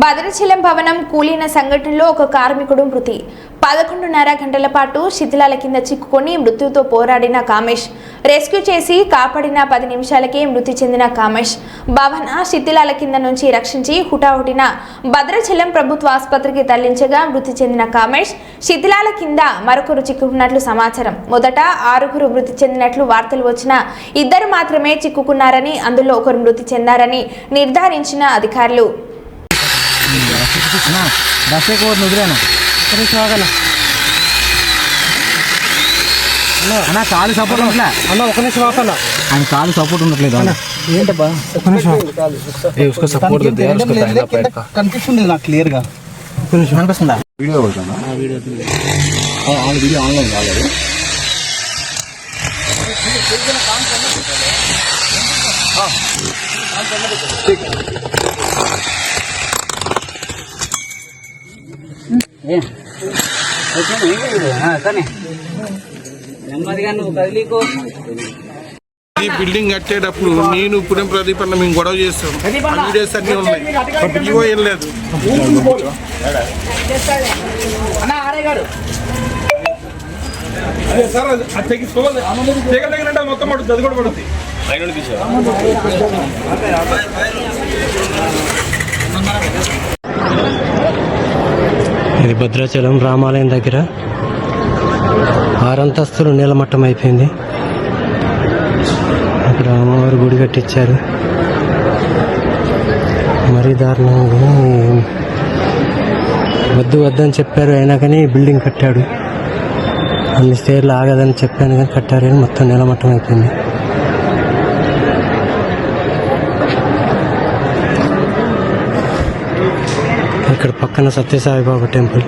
భద్రాచలం భవనం కూలిన సంఘటనలో ఒక కార్మికుడు మృతి. పదకొండున్నర గంటల పాటు శిథిలాల కింద చిక్కుకొని మృత్యుతో పోరాడిన కామేష్. రెస్క్యూ చేసి కాపాడిన పది నిమిషాలకే మృతి చెందిన కామేష్. భవన శిథిలాల కింద నుంచి రక్షించి హుటాహుటిన భద్రాచలం ప్రభుత్వ ఆసుపత్రికి తరలించగా మృతి చెందిన కామేష్ శిథిలాల కింద మరొకరు చిక్కుకున్నట్లు సమాచారం. మొదట ఆరుగురు మృతి చెందినట్లు వార్తలు వచ్చిన ఇద్దరు మాత్రమే చిక్కుకున్నారని అందులో ఒకరు మృతి చెందారని నిర్ధారించిన అధికారులు. అన్నా బస్ ఎక్కువ వదిలేను అన్న కాలు సపోర్ట్ ఉండట్లే అన్న ఒక నిమిషం ఆపన్న ఆయన కాలు సపోర్ట్ ఉండట్లేదు ఏంటబ్బా ఒక నిమిషం ఏ उसको सपोर्ट देते हैं उसको दाहिना पैर का కనిపిస్తుంది నాకు క్లియర్ గా కనిపిస్తుందా వీడియో కొడుతున్నా వీడియో వీడియో ఆన్లైన్ కాలేదు నెమ్మదిగా నువ్వు ఈ బిల్డింగ్ కట్టేటప్పుడు నేను పుణ్యం ప్రదీప్ అన్న మేము గొడవ చేస్తాం. వీడియోస్ అన్ని ఉన్నాయి. ఇవో ఏం లేదు. అదే సార్ అది తెగ తగినంటే మొత్తం పడుతుంది అది కూడా పడుతుంది. అది భద్రాచలం రామాలయం దగ్గర ఆరంతస్తులు నీలమట్టం అయిపోయింది. అక్కడ అమ్మవారు గుడి కట్టించారు మరీ దారుణంగా వద్దు వద్దని చెప్పారు. అయినా కానీ బిల్డింగ్ కట్టాడు. అన్ని స్టేర్లు ఆగదని చెప్పాను కానీ కట్టారు మొత్తం నీలమట్టం అయిపోయింది. ఇక్కడ పక్కన సత్యసాయిబాబా టెంపుల్.